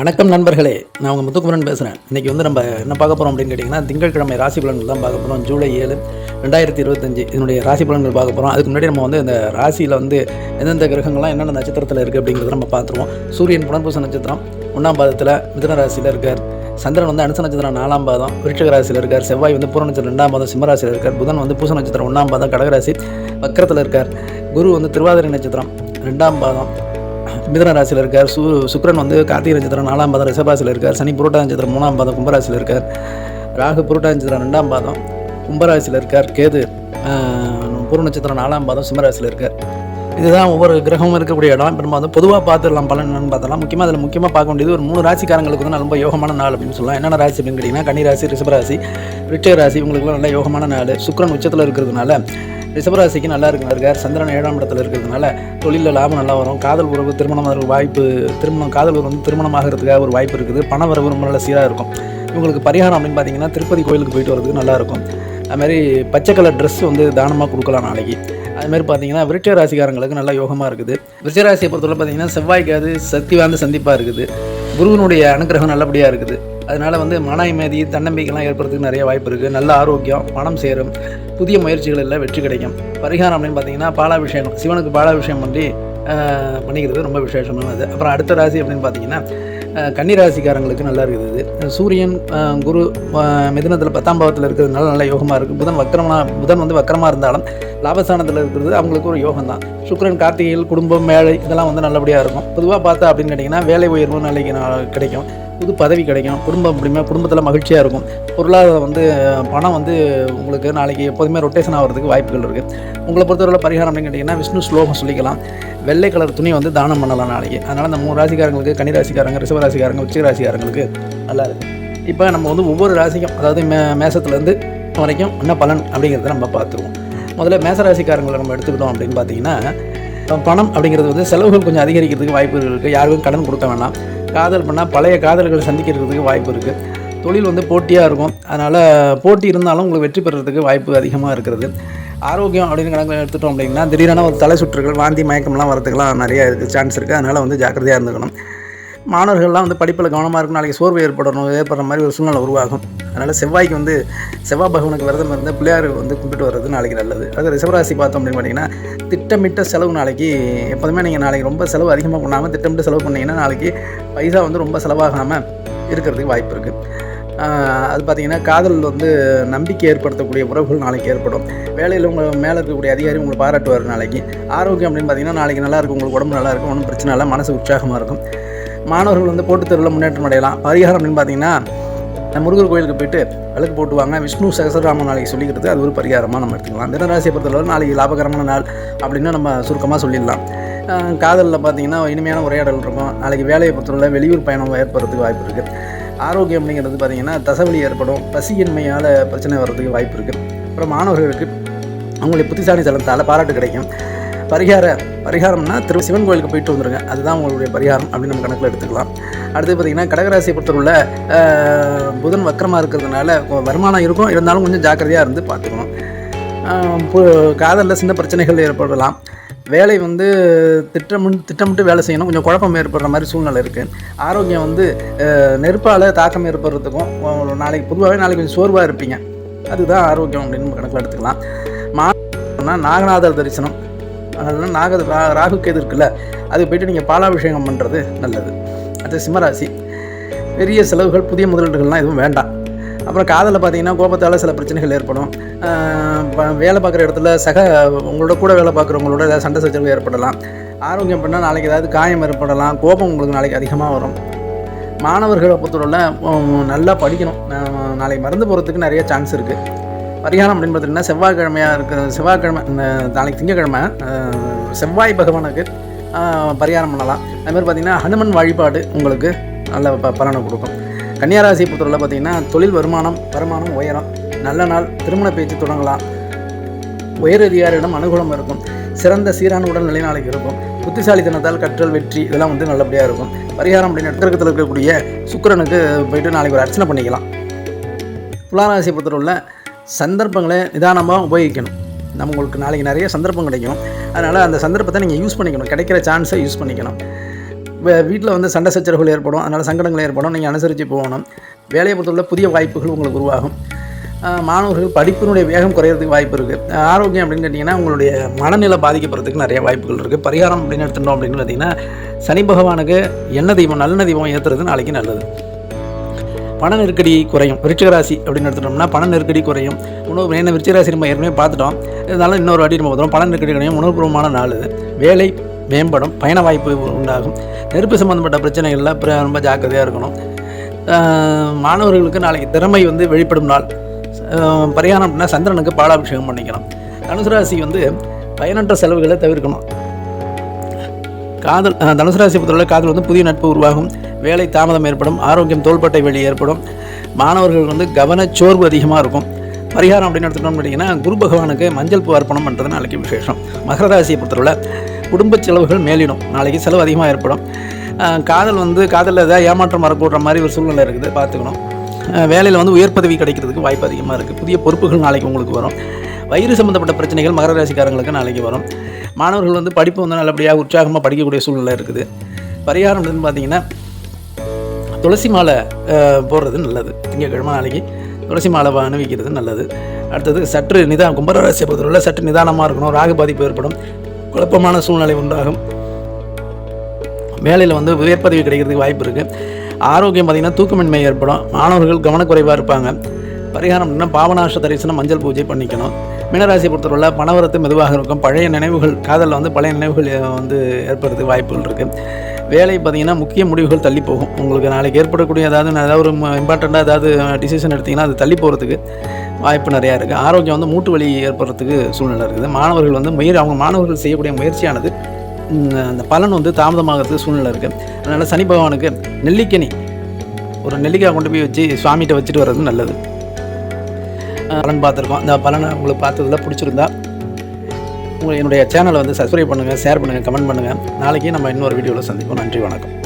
வணக்கம் நண்பர்களே. நான் உங்கள் முத்துக்குமரன் பேசுகிறேன் இன்றைக்கி வந்து நம்ம என்ன பார்க்க போகிறோம் அப்படின்னு கேட்டிங்கன்னா திங்கட்கிழமை ராசி பலன்கள் தான் பார்க்க போகிறோம் ஜூலை ஏழு ரெண்டாயிரத்தி இருபத்தஞ்சு இதனுடைய ராசி பலன்கள் பார்க்க போகிறோம் அதுக்கு முன்னாடி நம்ம வந்து இந்த ராசியில் வந்து எந்தெந்த கிரகங்கள்லாம் என்னென்ன நட்சத்திரத்தில் இருக்குது அப்படிங்கிறத நம்ம பார்த்துருவோம். சூரியன் புனர்பூச நட்சத்திரம் ஒன்றாம் பாதத்தில் மிதன ராசியில் இருக்கார். சந்திரன் வந்து அனுச நட்சத்திரம் நாலாம் பாதம் விருட்சக ராசியில் இருக்கார். செவ்வாய் வந்து பூர நட்சத்திரம் ரெண்டாம் பாதம் சிம்மராசியில் இருக்கார். புதன் வந்து பூச நட்சத்திரம் ஒன்றாம் பாதம் கடகராசி வக்கரத்தில் இருக்கார். குரு வந்து திருவாதிரை நட்சத்திரம் ரெண்டாம் பாதம் மிதன ராசியில் இருக்கார். சு சுக்ரன் வந்து கார்த்திகை நட்சத்திரம் நாலாம் பாதம் ரிஷபாசியில் இருக்கார். சனி புரோட்டா நட்சத்திரம் மூணாம் பாதம் கும்பராசியில் இருக்கார். ராகு புரோட்டா நட்சத்திரம் ரெண்டாம் பாதம் கும்பராசியில் இருக்கார். கேது பூர்ண பூர நட்சத்திரம் நாலாம் பாதம் சிம்மராசியில் இருக்கார். இதுதான் ஒவ்வொரு கிரகமும் இருக்கக்கூடிய இடம். இப்போ நம்ம வந்து பொதுவாக பார்த்துடலாம். பலன் பார்த்தலாம் முக்கியமாக அதில் முக்கியமாக பார்க்க வேண்டியது ஒரு மூணு ராசிக்காரங்களுக்கு வந்து ரொம்ப யோகமான நாள் அப்படின்னு சொல்லலாம். என்னென்ன ராசி அப்படின்னு கேட்டிங்கன்னா கன்னி ராசி ரிஷபராசி விருட்சக ராசி இவங்களுக்குலாம் நல்ல யோகமான நாள். சுக்கரன் உச்சத்தில் இருக்கிறதுனால ரிஷபராசிக்கு நல்லா இருக்கு இருக்கார். சந்திரன் ஏழாம் இடத்துல இருக்கிறதுனால தொழிலில் லாபம் நல்லா வரும். காதல் உறவு திருமணம் வாய்ப்பு திருமணம் காதல் உறவு வந்து திருமணம் ஆகிறதுக்காக ஒரு வாய்ப்பு இருக்குது. பண வரவு ரொம்ப நல்லா சீராக இருக்கும். இவங்களுக்கு பரிகாரம் அப்படின்னு பார்த்தீங்கன்னா திருப்பதி கோயிலுக்கு போயிட்டு வரதுக்கு நல்லா இருக்கும். அதுமாதிரி பச்சை கலர் ட்ரெஸ் வந்து தானமாக கொடுக்கலாம் நாளைக்கு. அதுமாதிரி பார்த்தீங்கன்னா விருட்ச ராசிக்காரங்களுக்கு நல்ல யோகமாக இருக்குது. விருட்ச ராசியை பொறுத்தவரை பார்த்தீங்கன்னா செவ்வாய்க்கு அது சக்தி வாய்ந்த சந்திப்பாக இருக்குது. குருவினுடைய அனுகிரகம் நல்லபடியாக இருக்குது. அதனால் வந்து மன அமைதி தன்னம்பிக்கைலாம் ஏற்படுறதுக்கு நிறைய வாய்ப்பு இருக்குது நல்ல ஆரோக்கியம் பணம் சேரும் புதிய முயற்சிகளில் வெற்றி கிடைக்கும். பரிகாரம் அப்படின்னு பார்த்தீங்கன்னா பாலாபிஷேகம். சிவனுக்கு பாலாபிஷேகம் பண்ணி பண்ணிக்கிறது ரொம்ப விசேஷமானது அப்புறம் அடுத்த ராசி அப்படின்னு பார்த்தீங்கன்னா ஆஹ், கன்னி ராசிக்காரங்களுக்கு நல்லா இருக்குது சூரியன் குரு மிதுனத்தில் பத்தாம் பாவத்தில் இருக்கிறதுனால நல்ல யோகமாக இருக்குது புதன் வக்கரமாக புதன் வந்து வக்கரமாக இருந்தாலும் லாபஸ்தானத்தில் இருக்கிறது அவங்களுக்கு ஒரு யோகம் தான் சுக்கரன் கார்த்திகையில் குடும்பம் மேலை இதெல்லாம் வந்து நல்லபடியாக இருக்கும். பொதுவாக பார்த்தா அப்படின்னு கேட்டிங்கன்னா வேலை உயர்வு நாளைக்கு நா- கிடைக்கும். புது பதவி கிடைக்கும். குடும்பம் அப்படிமே குடும்பத்தில் மகிழ்ச்சியாக இருக்கும். பொருளாதாரம் வந்து பணம் வந்து உங்களுக்கு நாளைக்கு எப்போதுமே ரொட்டேஷன் ஆகிறதுக்கு வாய்ப்புகள் இருக்குது உங்களை பொறுத்தவரை பரிகாரம் அப்படின்னு கேட்டிங்கன்னா விஷ்ணு ஸ்லோகம் சொல்லிக்கலாம். வெள்ளை கலர் துணி வந்து தானம் பண்ணலாம் நாளைக்கு. அதனால் அந்த மூணு ராசிக்காரங்களுக்கு கன்னி ராசிக்காரங்க ரிஷப ராசிக்காரங்க ராசிக்காரங்களுக்கு நல்லா இருக்குது இப்போ நம்ம வந்து ஒவ்வொரு ராசிக்கும் அதாவது மே மேசத்துலேருந்து வரைக்கும் என்ன பலன் அப்படிங்கிறத நம்ம பார்த்துருவோம். முதல்ல மேசராசிக்காரங்களை நம்ம எடுத்துக்கிட்டோம் அப்படின்னு பார்த்தீங்கன்னா பணம் அப்படிங்கிறது வந்து செலவுகள் கொஞ்சம் அதிகரிக்கிறதுக்கு வாய்ப்புகள் இருக்குது யாருக்கும் கடன் கொடுக்க வேணாம். காதல் பண்ணால் பழைய காதல்களை சந்திக்கிறதுக்கு வாய்ப்பு இருக்குது தொழில் வந்து போட்டியாக இருக்கும். அதனால் போட்டி இருந்தாலும் உங்களுக்கு வெற்றி பெறுறதுக்கு வாய்ப்பு அதிகமாக இருக்கிறது. ஆரோக்கியம் அப்படின்னு கணக்கில் எடுத்துட்டோம் அப்படின்னா திடீரென ஒரு தலை சுற்றுகள் வாந்தி மயக்கம்லாம் வரதுக்கெல்லாம் நிறைய இருக்குது சான்ஸ் இருக்குது அதனால் வந்து ஜாக்கிரதையாக இருந்துக்கணும். மாணவர்கள்லாம் வந்து படிப்பில் கவனமாக இருக்கும் நாளைக்கு சோர்வு ஏற்படணும் ஏற்படுற மாதிரி ஒரு சூழ்நிலை உருவாகும். அதனால் செவ்வாய்க்கு வந்து செவ்வாய் பகவானுக்கு விரதம் இருந்தால் பிள்ளையார் வந்து கும்பிட்டு வர்றது நாளைக்கு நல்லது. அது ரிசவராசி பார்த்தோம் அப்படின்னு பார்த்தீங்கன்னா திட்டமிட்ட செலவு நாளைக்கு எப்போதுமே நீங்கள் நாளைக்கு ரொம்ப செலவு அதிகமாக பண்ணாமல் திட்டமிட்டு செலவு பண்ணிங்கன்னா நாளைக்கு பைசா வந்து ரொம்ப செலவாகாமல் இருக்கிறதுக்கு வாய்ப்பு இருக்குது அது பார்த்தீங்கன்னா காதல் வந்து நம்பிக்கை ஏற்படுத்தக்கூடிய உறவுகள் நாளைக்கு ஏற்படும். வேலையில் உங்கள் மேலே இருக்கக்கூடிய அதிகாரி உங்களை பாராட்டுவார் நாளைக்கு. ஆரோக்கியம் அப்படின்னு பார்த்தீங்கன்னா நாளைக்கு நல்லா இருக்கும் உங்களுக்கு உடம்பு நல்லாயிருக்கும் ஒன்றும் பிரச்சனை இல்லை மனசு உற்சாகமாக இருக்கும். மாணவர்கள் வந்து போட்டுத் தேர்வில் முன்னேற்றம் அடையலாம். பரிகாரம் அப்படின்னு பார்த்தீங்கன்னா முருகர் கோயிலுக்கு போயிட்டு விளக்கு போட்டுவாங்க. விஷ்ணு சகசரராமன் நாளைக்கு சொல்லிக்கிறது அது ஒரு பரிகாரமாக நம்ம எடுத்துக்கலாம். தினராசியை பொறுத்தளவு நாளைக்கு லாபகரமான நாள் அப்படின்னு நம்ம சுருக்கமாக சொல்லிடலாம். காதலில் பார்த்தீங்கன்னா இனிமையான உரையாடல் இருக்கும். நாளைக்கு வேலையை பொறுத்தவரை வெளியூர் பயணம் ஏற்படுறதுக்கு வாய்ப்பு இருக்குது ஆரோக்கியம் அப்படிங்கிறது பார்த்தீங்கன்னா தசவலி ஏற்படும். பசியின்மையால் பிரச்சனை வர்றதுக்கு வாய்ப்பு இருக்குது அப்புறம் மாணவர்களுக்கு அவங்களுடைய புத்திசாலி தளத்தால் பாராட்டு கிடைக்கும். பரிகார பரிகாரம்னா திரு சிவன் கோயிலுக்கு போயிட்டு வந்துருங்க. அதுதான் உங்களுடைய பரிகாரம் அப்படின்னு நம்ம கணக்கில் எடுத்துக்கலாம். அடுத்து பார்த்தீங்கன்னா கடகராசியை பொறுத்தவரை புதன் வக்கரமாக இருக்கிறதுனால வருமானம் இருக்கும். இருந்தாலும் கொஞ்சம் ஜாக்கிரதையாக இருந்து பார்த்துக்கணும். காதலில் சின்ன பிரச்சனைகள் ஏற்படலாம். வேலை வந்து திட்டமிட்டு திட்டமிட்டு வேலை செய்யணும். கொஞ்சம் குழப்பம் ஏற்படுற மாதிரி சூழ்நிலை இருக்குது ஆரோக்கியம் வந்து நெருப்பால் தாக்கம் ஏற்படுறதுக்கும் நாளைக்கு பொதுவாகவே நாளைக்கு கொஞ்சம் சோர்வாக இருப்பீங்க. அதுதான் ஆரோக்கியம் அப்படின்னு நம்ம கணக்கில் எடுத்துக்கலாம். மா நாகநாதர் தரிசனம். அதனால நாக ரா- ராகு கேது இருக்குல்ல அது போயிட்டு நீங்கள் பாலாபிஷேகம் பண்ணுறது நல்லது. அடுத்து சிம்மராசி. பெரிய செலவுகள் புதிய முதலீடுகள்லாம் எதுவும் வேண்டாம். அப்புறம் காதலில் பார்த்தீங்கன்னா கோபத்தால் சில பிரச்சனைகள் ஏற்படும். வேலை பார்க்குற இடத்துல சக உங்களோட கூட வேலை பார்க்குறவங்களோட ஏதாவது சண்டை சச்சரவு ஏற்படலாம். ஆரோக்கியம் பண்ணால் நாளைக்கு ஏதாவது காயம் ஏற்படலாம். கோபம் உங்களுக்கு நாளைக்கு அதிகமாக வரும். மாணவர்களை பொறுத்தவரை நல்லா படிக்கணும். நாளைக்கு மறந்து போகிறதுக்கு நிறைய சான்ஸ் இருக்குது பரிகாரம் அப்படின்னு பார்த்தீங்கன்னா செவ்வாய்க்கிழமையாக இருக்கிற செவ்வாய்க்கிழமை இந்த நாளைக்கு திங்கக்கிழமை செவ்வாய் பகவானுக்கு பரிகாரம் பண்ணலாம். அதுமாதிரி பார்த்தீங்கன்னா ஹனுமன் வழிபாடு உங்களுக்கு நல்ல ப பலனை கொடுக்கும். கன்னியாராசி பொறுத்தவரை பார்த்தீங்கன்னா தொழில் வருமானம் வருமானம் உயரம். நல்ல நாள் திருமண பேச்சு தொடங்கலாம். உயர் அதிகாரியிடம் அனுகூலம் இருக்கும். சிறந்த சீரான உடல்நிலை நாளைக்கு இருக்கும். புத்திசாலித்தனத்தால் கற்றல் வெற்றி இதெல்லாம் வந்து நல்லபடியாக இருக்கும். பரிகாரம் அப்படின்னு நட்சத்திரத்தில் இருக்கக்கூடிய சுக்கிரனுக்கு போயிட்டு நாளைக்கு ஒரு அர்ச்சனை பண்ணிக்கலாம். துளாராசி பொறுத்தவரை சந்தர்ப்பங்களை நிதானமாக உபயோகிக்கணும். நம்ம உங்களுக்கு நாளைக்கு நிறைய சந்தர்ப்பம் கிடைக்கும். அதனால் அந்த சந்தர்ப்பத்தை நீங்கள் யூஸ் பண்ணிக்கணும். கிடைக்கிற சான்ஸை யூஸ் பண்ணிக்கணும். வீட்டில் வந்து சண்டை சச்சரவுகள் ஏற்படும். அதனால் சங்கடங்கள் ஏற்படும். நீங்கள் அனுசரித்து போகணும். வேலையை பொறுத்தவரை புதிய வாய்ப்புகள் உங்களுக்கு உருவாகும். மாணவர்கள் படிப்பினுடைய வேகம் குறையிறதுக்கு வாய்ப்பு இருக்குது ஆரோக்கியம் அப்படின்னு கேட்டிங்கன்னா உங்களுடைய மனநிலை பாதிக்கப்படுறதுக்கு நிறைய வாய்ப்புகள் இருக்குது பரிகாரம் அப்படின்னு எடுத்துட்டோம் அப்படின்னு பார்த்தீங்கன்னா சனி பகவானுக்கு எண்ணெய் தீபம் நல்ல தீபம் ஏற்றுறது நாளைக்கு நல்லது. பண நெருக்கடி குறையும். விருச்சிகராசி அப்படின்னு எடுத்துட்டோம்னா பண நெருக்கடி குறையும். உணவு என்ன விருச்சிகராசி நம்ம ஏற்கனவே பார்த்துட்டோம். இருந்தாலும் இன்னொரு வாட்டி நம்ம பார்த்துறோம் பண நெருக்கடி குறையும். உணவுபூர்வமான நாள் இது. வேலை மேம்படும். பயண வாய்ப்பு உண்டாகும். நெருப்பு சம்மந்தப்பட்ட பிரச்சனைகளில் ரொம்ப ஜாக்கிரதையாக இருக்கணும். மாணவர்களுக்கு நாளைக்கு திறமை வந்து வெளிப்படும் நாள். பிரயாணம் அப்படின்னா சந்திரனுக்கு பாலாபிஷேகம் பண்ணிக்கணும். தனுசு ராசி வந்து பயனற்ற செலவுகளை தவிர்க்கணும். காதல் அஹ், தனுசு ராசி பொறுத்தவரை காதல் வந்து புதிய நட்பு உருவாகும். வேலை தாமதம் ஏற்படும் ஆரோக்கியம் தோள்பட்டை வழி ஏற்படும். மாணவர்கள் வந்து கவனச்சோர்வு அதிகமாக இருக்கும். பரிகாரம் அப்படின்னு எடுத்துட்டோம்னு கேட்டிங்கன்னா குரு பகவானுக்கு மஞ்சள் பூ அர்ப்பணம் பண்ணுறது நாளைக்கு விசேஷம். மகர ராசியை பொறுத்தவரை குடும்ப செலவுகள் மேலிடும். நாளைக்கு செலவு அதிகமாக ஏற்படும். காதல் வந்து காதலில் ஏதாவது ஏமாற்றம் வரக்கூடுற மாதிரி ஒரு சூழ்நிலை இருக்குது பார்த்துக்கணும். வேலையில் வந்து உயர் பதவி கிடைக்கிறதுக்கு வாய்ப்பு அதிகமாக இருக்குது புதிய பொறுப்புகள் நாளைக்கு உங்களுக்கு வரும். வயிறு சம்மந்தப்பட்ட பிரச்சனைகள் மகர ராசிக்காரங்களுக்கு நாளைக்கு வரும். மாணவர்கள் வந்து படிப்பு வந்து நல்லபடியாக உற்சாகமாக படிக்கக்கூடிய சூழ்நிலை இருக்குது. பரிகாரம் அப்படின்னு பார்த்தீங்கன்னா துளசி மாலை போடுறது நல்லது. திங்கக்கிழமை நாளைக்கு துளசி மாலை அணிவிக்கிறது நல்லது. அடுத்தது சற்று நிதானம் கும்பராசியை பொறுத்தவரை சற்று நிதானமாக இருக்கணும். ராகு பாதிப்பு ஏற்படும். குழப்பமான சூழ்நிலை உண்டாகும். வேலையில் வந்து உயர்பதவி கிடைக்கிறதுக்கு வாய்ப்பு இருக்குது ஆரோக்கியம் பார்த்திங்கன்னா தூக்கமின்மை ஏற்படும். மாணவர்கள் கவனக்குறைவாக இருப்பாங்க. பரிகாரம் அப்படின்னா பாவநாச தரிசனம் மஞ்சள் பூஜை பண்ணிக்கணும். மீனராசியை பொறுத்தவரை பணவரத்து மெதுவாக இருக்கும். பழைய நினைவுகள் காதலில் வந்து பழைய நினைவுகள் வந்து ஏற்படுறதுக்கு வாய்ப்புகள் இருக்குது வேலை பார்த்தீங்கன்னா முக்கிய முடிவுகள் தள்ளி போகும். உங்களுக்கு நாளைக்கு ஏற்படக்கூடிய ஏதாவது ஏதாவது ஒரு இம்பார்ட்டண்ட்டாக ஏதாவது டிசிஷன் எடுத்திங்கன்னா அது தள்ளி போகிறதுக்கு வாய்ப்பு நிறையா இருக்குது ஆரோக்கியம் வந்து மூட்டு வலி ஏற்படுறதுக்கு சூழ்நிலை இருக்குது. மாணவர்கள் வந்து முயற்சி அவங்க மாணவர்கள் செய்யக்கூடிய முயற்சியானது அந்த பலன் வந்து தாமதமாகிறதுக்கு சூழ்நிலை இருக்குது அதனால் சனி பகவானுக்கு நெல்லிக்கனி ஒரு நெல்லிக்காய் கொண்டு போய் வச்சு சுவாமிகிட்ட வச்சுட்டு வர்றது நல்லது. பலன் பார்த்துருக்கோம். அந்த பலனை உங்களுக்கு பார்த்ததுல பிடிச்சிருந்தா உங்கள் என்னுடைய சேனலை வந்து சப்ஸ்கிரைப் பண்ணுங்கள் ஷேர் பண்ணுங்கள் கமெண்ட் பண்ணுங்கள் நாளைக்கு நம்ம இன்னொரு வீடியோவில் சந்திப்போம். நன்றி வணக்கம்.